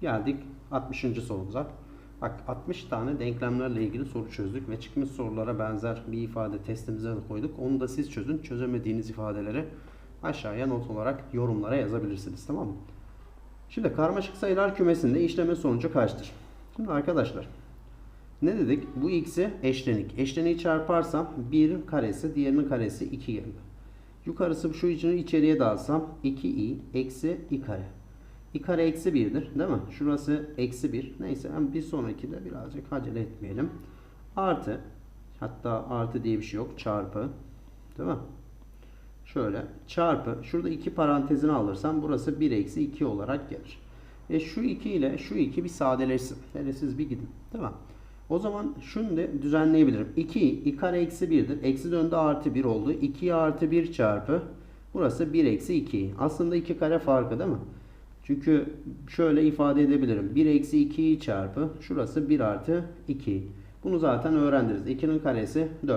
Geldik 60. sorumuza. Bak 60 tane denklemlerle ilgili soru çözdük ve çıkmış sorulara benzer bir ifade testimize de koyduk. Onu da siz çözün. Çözemediğiniz ifadeleri aşağıya not olarak yorumlara yazabilirsiniz. Tamam mı? Şimdi karmaşık sayılar kümesinde işleme sonucu kaçtır? Şimdi arkadaşlar ne dedik? Bu x'i eşlenik. Eşleniği çarparsam 1 karesi diğerinin karesi 2 geldi. Yukarısı şu içini içeriye dağıtsam 2i eksi i kare. İ kare eksi 1'dir değil mi? Şurası eksi 1. Neyse hem bir sonraki de birazcık acele etmeyelim. Artı hatta artı diye bir şey yok. Çarpı değil mi? Şöyle çarpı şurada iki parantezini alırsam burası 1 eksi 2 olarak gelir. E şu 2 ile şu 2 bir sadeleşsin. Hele siz bir gidin. Değil mi? O zaman şunu da düzenleyebilirim. 2 i kare eksi 1'dir. Eksi döndü artı 1 oldu. 2 artı 1 çarpı burası 1 eksi 2. Aslında 2 kare farkı değil mi? Çünkü şöyle ifade edebilirim. 1 eksi 2'yi çarpı şurası 1 artı 2. Bunu zaten öğrendiniz. 2'nin karesi 4.